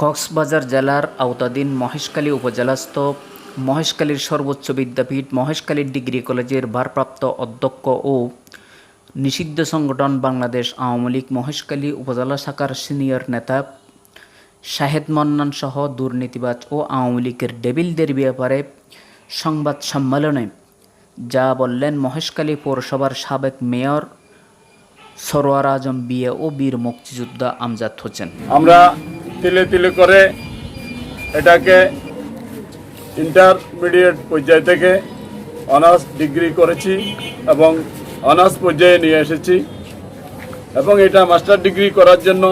কক্সবাজার জেলার আওতাধীন মহেশখালী উপজেলাস্থ মহেশখালীর সর্বোচ্চ বিদ্যাপীঠ মহেশখালী ডিগ্রি কলেজের ভারপ্রাপ্ত অধ্যক্ষ ও নিষিদ্ধ সংগঠন বাংলাদেশ আওয়ামী লীগ মহেশখালী উপজেলা শাখার সিনিয়র নেতা শাহেদ মন্নান সহ দুর্নীতিবাজ ও আওয়ামী লীগের ডেবিলদের ব্যাপারে সংবাদ সম্মেলনে যা বললেন মহেশখালী পৌরসভার সাবেক মেয়র সরোয়ার আজম বিয়ে ও বীর মুক্তিযোদ্ধা আমজাদ হোসেন। আমরা তিলে তিলে করে এটাকে ইন্টারমিডিয়েট পর্যায় থেকে অনার্স ডিগ্রি করেছি এবং অনার্স পর্যায়ে নিয়ে এসেছি এবং এটা মাস্টার ডিগ্রি করার জন্য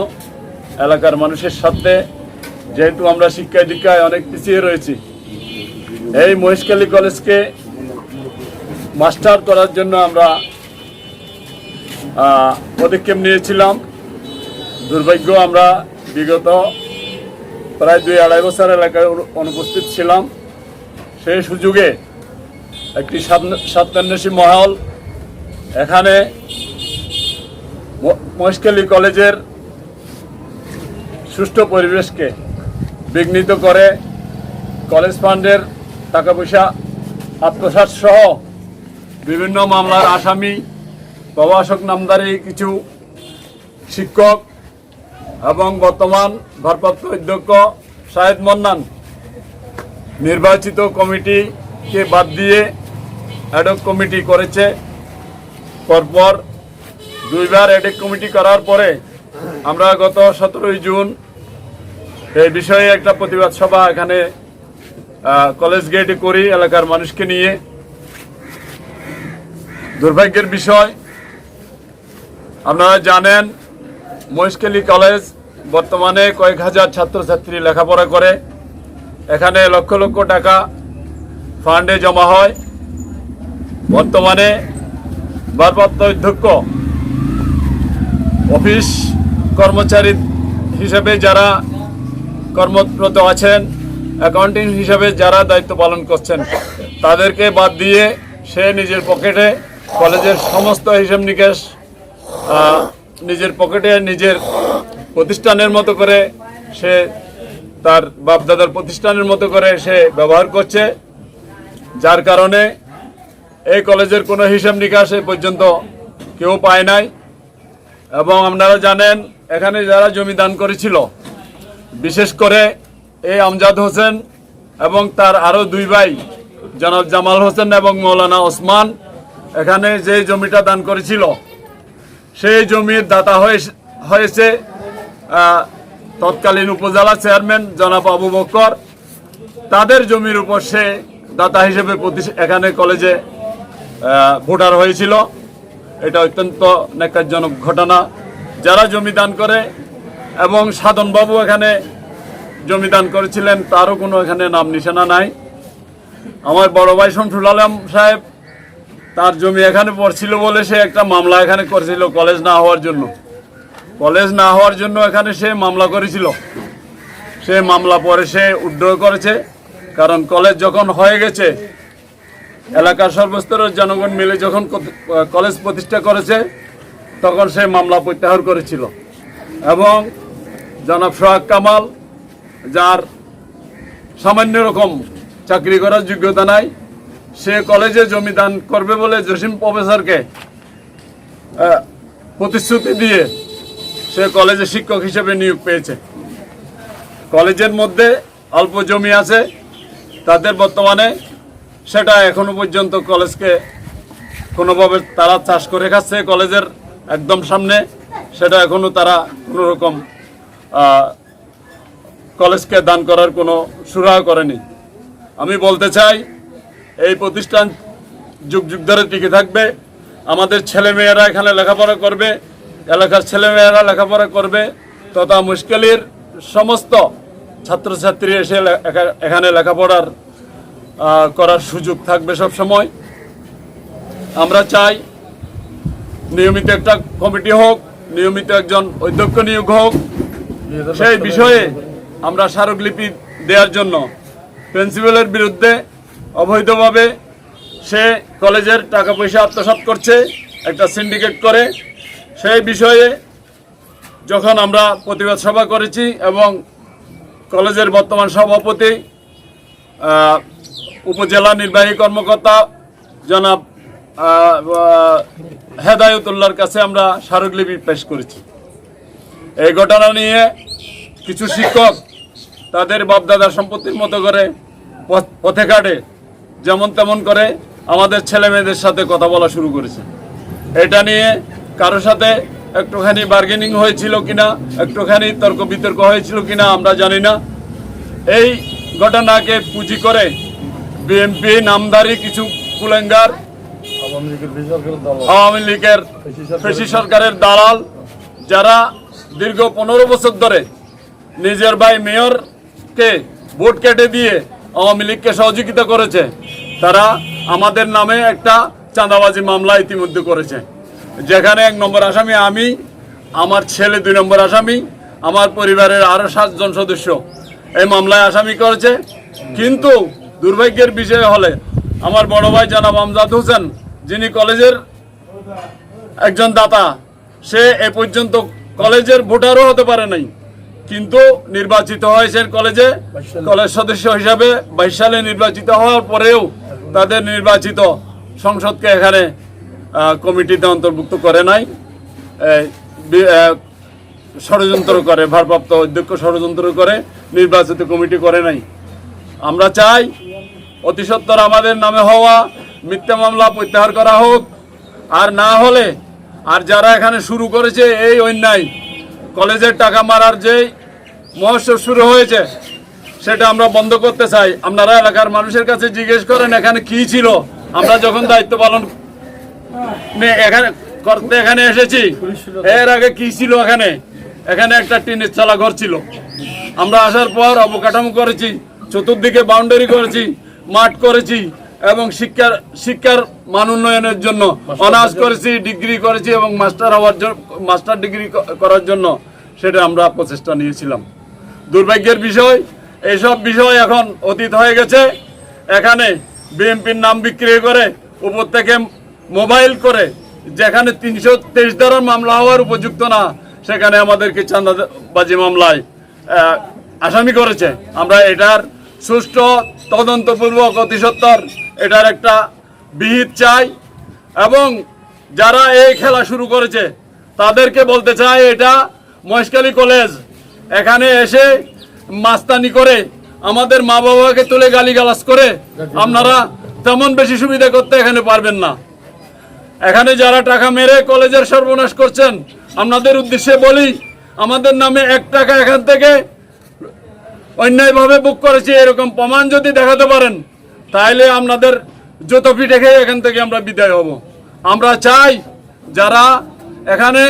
এলাকার মানুষের সাথে যেহেতু আমরা শিক্ষা দীক্ষায় অনেক পিছিয়ে রয়েছি, এই মহেশখালী কলেজকে মাস্টার করার জন্য আমরা পদক্ষেপ নিয়েছিলাম। দুর্ভাগ্য আমরা বিগত প্রায় দুই আড়াই বছর এলাকায় অনুপস্থিত ছিলাম। সেই সুযোগে একটি সাত- সত্যান্বেষী মহল, এখানে মহেশখালী কলেজের সুষ্ঠু পরিবেশকে বিঘ্নিত করে কলেজ ফান্ডের টাকা পয়সা আত্মসাৎ সহ বিভিন্ন মামলার আসামি, প্রভাষক, নামদারি, কিছু শিক্ষক এবং বর্তমান ভারপ্রাপ্ত অধ্যক্ষ শাহেদ মন্নান, নির্বাচিত কমিটিকে বাদ দিয়ে অ্যাডক কমিটি করেছে। পরপর দুইবার অ্যাডক কমিটি করার পরে আমরা গত সতেরোই জুন এই বিষয়ে একটা প্রতিবাদ সভা এখানে কলেজ গেটে করি এলাকার মানুষকে নিয়ে। দুর্ভাগ্যের বিষয়, আপনারা জানেন, মহেশখালী কলেজ বর্তমানে কয়েক হাজার ছাত্রছাত্রী লেখাপড়া করে। এখানে লক্ষ লক্ষ টাকা ফান্ডে জমা হয়। বর্তমানে ভারপ্রাপ্ত অধ্যক্ষ, অফিস কর্মচারী হিসেবে যারা কর্মরত আছেন অ্যাকাউন্টিং হিসেবে যারা দায়িত্ব পালন করছেন, তাদেরকে বাদ দিয়ে সে নিজের পকেটে কলেজের সমস্ত হিসাব নিকেশ নিজের পকেটে নিজের প্রতিষ্ঠানের মতো করে সে তার বাপদাদার প্রতিষ্ঠানের মতো করে সে ব্যবহার করছে, যার কারণে এই কলেজের কোনো হিসাব নিকাশ এ পর্যন্ত কেউ পায় নাই। এবং আপনারা জানেন, এখানে যারা জমি দান করেছিল, বিশেষ করে এই আমজাদ হোসেন এবং তার আরও দুই ভাই, জনাব জামাল হোসেন এবং মৌলানা ওসমান, এখানে যে জমিটা দান করেছিল, সেই জমির দাতা হয়ে- হয়েছে তৎকালীন উপজেলা চেয়ারম্যান জনাব আবু বক্কর, তাদের জমির উপর সে দাতা হিসেবে এখানে কলেজে ভোটার হয়েছিল। এটা অত্যন্ত ন্যাক্কারজনক ঘটনা। যারা জমি দান করে এবং সাধনবাবু এখানে জমি দান করেছিলেন, তারও কোনো এখানে নাম নিশানা নাই। আমার বড় ভাই শমসুল আলম সাহেব, তার জমি এখানে পড়ছিল বলে সে একটা মামলা এখানে করেছিল কলেজ না হওয়ার জন্য। কলেজ না হওয়ার জন্য এখানে সে মামলা করেছিল। সে মামলা পরে সে উড্র করেছে, কারণ কলেজ যখন হয়ে গেছে, এলাকার সর্বস্তরের জনগণ মিলে যখন কলেজ প্রতিষ্ঠা করেছে, তখন সে মামলা প্রত্যাহার করেছিল। এবং জনাব সোহাগ কামাল, যার সামান্য রকম চাকরি করার যোগ্যতা নাই, সে কলেজে জমি দান করবে বলে জসিম প্রফেসরকে প্রতিশ্রুতি দিয়ে সে কলেজে শিক্ষক হিসেবে নিয়োগ পেয়েছে। কলেজের মধ্যে অল্প জমি আছে, তাদের বর্তমানে সেটা এখনও পর্যন্ত কলেজকে কোনোভাবে তারা চাষ করে খাচ্ছে। কলেজের একদম সামনে সেটা এখনও তারা কোনো রকম কলেজকে দান করার কোনো সুরাহ করেনি। আমি বলতে চাই, এই প্রতিষ্ঠান যুগ যুগ ধরে টিকে থাকবে। আমাদের ছেলেমেয়েরা এখানে লেখাপড়া করবে। এলাকার ছেলেমেয়েরা লেখাপড়া করবে, তথা মুশকিলের সমস্ত ছাত্রছাত্রী এসে এখানে লেখাপড়ার করার সুযোগ থাকবে সব সময় আমরা চাই নিয়মিত একটা কমিটি হোক, নিয়মিত একজন অধ্যক্ষ নিয়োগ হোক। সেই বিষয়ে আমরা স্মারকলিপি দেওয়ার জন্য প্রিন্সিপালের বিরুদ্ধে অবৈধভাবে সে কলেজের টাকা পয়সা আত্মসাৎ করছে, একটা সিন্ডিকেট করে সেই বিষয়ে যখন আমরা প্রতিবাদ সভা করেছি এবং কলেজের বর্তমান সভাপতি উপজেলা নির্বাহী কর্মকর্তা জনাব আহ, কাছে আমরা স্মারকলিপি পেশ করেছি। এই ঘটনা নিয়ে কিছু শিক্ষক তাদের বাপদাদার সম্পত্তির মতো করে পথ- ঘাটে যেমন তেমন করে আমাদের ছেলে মেয়েদের সাথে কথা বলা শুরু করেছে। এটা নিয়ে কারও সাথে একটুখানি বার্গেনিং হয়েছিল কিনা একটুখানি তর্ক বিতর্ক হয়েছিল কিনা আমরা জানি না। এই ঘটনাকে পুঁজি করে বিএনপি নামদারি কিছু কুলেঙ্গার আওয়ামী লীগের পেশি সরকারের দালাল যারা দীর্ঘ পনেরো বছর ধরে নিজের ভাই মেয়রকে ভোট কেটে দিয়ে আওয়ামী লীগকে সহযোগিতা করেছে তারা আমাদের নামে একটা চাঁদাবাজি মামলা ইতিমধ্যে করেছে। যেখানে এক নম্বর আসামি, আমি, আমার ছেলে দুই নম্বর আসামি, আমার পরিবারের আরও সাতজন সদস্য এই মামলায় আসামি করেছে। কিন্তু দুর্ভাগ্যের বিষয় হলে আমার বড় ভাই জানাব আমজাদ হোসেন, যিনি কলেজের একজন দাতা, সে এ পর্যন্ত কলেজের ভোটারও হতে পারে নাই। কিন্তু নির্বাচিত হয়েছেন কলেজে, কলেজ সদস্য হিসাবে বাইশ সালে নির্বাচিত হওয়ার পরেও তাদের নির্বাচিত সংসদকে এখানে কমিটিতে অন্তর্ভুক্ত করে নাই। ষড়যন্ত্র করে, ভারপ্রাপ্ত অধ্যক্ষ ষড়যন্ত্র করে, নির্বাচিত কমিটি করে নাই। আমরা চাই অতি সত্বর আমাদের নামে হওয়া মিথ্যা মামলা প্রত্যাহার করা হোক। আর না হলে, আর যারা এখানে শুরু করেছে এই অন্যায়, কলেজের টাকা মারার যেই মহোৎসব শুরু হয়েছে, সেটা আমরা বন্ধ করতে চাই। আপনারা এলাকার মানুষের কাছে জিজ্ঞেস করেন, এখানে কি ছিল? আমরা যখন দায়িত্ব পালন এখানে, করতে এখানে এসেছি। এর আগে কি ছিল এখানে? এখানে একটা টিনের চালা ঘর ছিল। আমরা আসার পর অবকাঠামো করেছি, চতুর্দিকে বাউন্ডারি করেছি, মাঠ করেছি এবং শিক্ষার শিক্ষার মান উন্নয়নের জন্য অনার্স করেছি, ডিগ্রি করেছি এবং মাস্টার হওয়ার জন্য মাস্টার ডিগ্রি করার জন্য সেটা আমরা প্রচেষ্টা নিয়েছিলাম। দুর্ভাগ্যের বিষয় এইসব বিষয় এখন অতীত হয়ে গেছে। এখানে বিএনপির নাম বিক্রি করে উপর থেকে মোবাইল করে, যেখানে তিনশো তেইশ ধারার মামলা হওয়ার উপযুক্ত না, সেখানে আমাদেরকে চাঁদাবাজি মামলায় আসামি করেছে। আমরা এটার সুষ্ঠু, তদন্তপূর্বক অতি সত্বর এটার একটা বিহিত চাই, এবং যারা এই খেলা শুরু করেছে, তাদেরকে বলতে চাই, এটা মহেশখালী কলেজ। এখানে এসে মাস্তানি করে, আমাদের মা বাবাকে তুলে গালিগালাজ করে, আপনারা তেমন বেশি সুবিধা করতে এখানে পারবেন না। এখানে যারা টাকা মেরে কলেজের সর্বনাশ করছেন, আপনাদের উদ্দেশ্যে বলি, আমাদের নামে এক টাকা এখান থেকে অন্যায়ভাবে বুক করেছি, এরকম প্রমাণ যদি দেখাতে পারেন তাহলে আপনাদের যত পিঠে খেয়ে এখান থেকে আমরা বিদায় হব। আমরা চাই যারা এখানে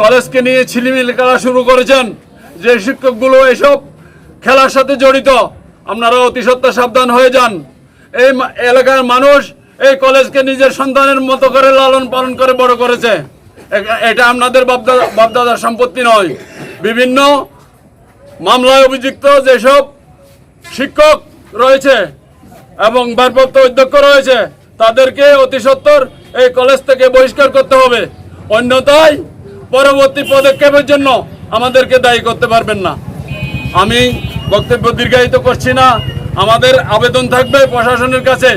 কলেজকে নিয়ে ছিলিমিল খেলা শুরু করেছেন, যে শিক্ষকগুলো এসব খেলার সাথে জড়িত আপনারা অতি সত্য সাবধান হয়ে যান। এই এলাকার মানুষ এই কলেজকে নিজের সন্তানের মতো করে লালন পালন করে বড় করেছে। এটা আপনাদের বাপদাদা বাপদাদার সম্পত্তি নয়। বিভিন্ন মামলায় অভিযুক্ত যেসব শিক্ষক রয়েছে এবং ভারপ্রাপ্ত অধ্যক্ষ রয়েছে, তাদেরকে অতি সত্বর এই কলেজ থেকে বহিষ্কার করতে হবে। অন্যথায় পরবর্তী পদক্ষেপের জন্য আমাদেরকে দায়ী করতে পারবেন না। আমি বক্তব্য দীর্ঘায়িত করছি না। আমাদের আবেদন থাকবে প্রশাসনের কাছে।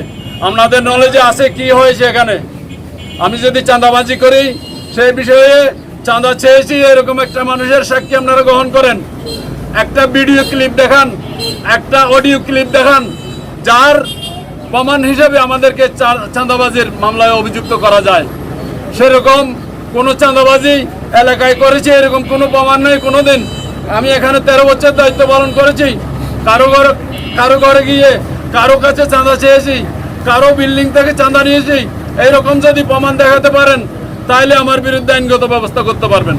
আপনাদের নলেজে আছে কি হয়েছে এখানে? আমি যদি চাঁদাবাজি করি, সেই বিষয়ে চাঁদা চেয়েছি, এরকম একটা মানুষের সাক্ষী আপনারা গ্রহণ করেন। একটা ভিডিও ক্লিপ দেখান, একটা অডিও ক্লিপ দেখান, যার প্রমাণ হিসেবে আমাদেরকে চাঁদাবাজির মামলায় অভিযুক্ত করা যায়। সেরকম কোনো চাঁদাবাজি এলাকায় করেছে, এরকম কোনো প্রমাণ নেই কোনো দিন আমি এখানে তেরো বছর দায়িত্ব পালন করেছি। কারও ঘরে কারও ঘরে গিয়ে কারও কাছে চাঁদা চেয়েছি কারও বিল্ডিং থেকে চাঁদা নিয়েছি। এইরকম যদি প্রমাণ দেখাতে পারেন তাহলে আমার বিরুদ্ধে আইনগত ব্যবস্থা করতে পারবেন।